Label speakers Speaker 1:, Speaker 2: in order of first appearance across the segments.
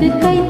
Speaker 1: வந்து கை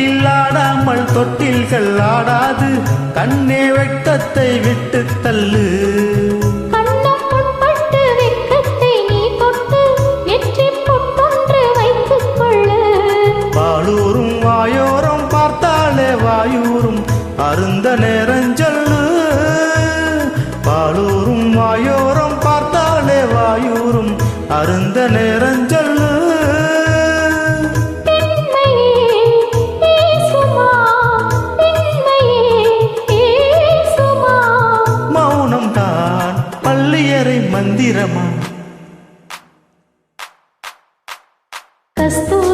Speaker 2: கட்டில் ஆடாமல் தொட்டில்கள் ஆடாது. கண்ணே வெட்கத்தை விட்டு தள்ளு.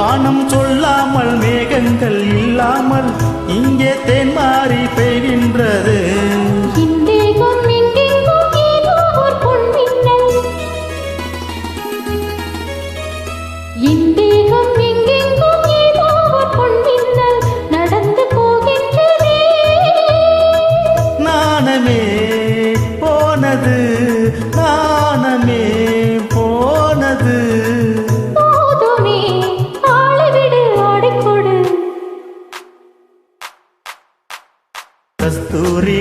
Speaker 2: வானம் சொல்லாமல் மேகங்கள் இல்லாமல் இங்கே தேன்மாறி பெய்கின்றது.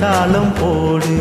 Speaker 2: வந்து போடு.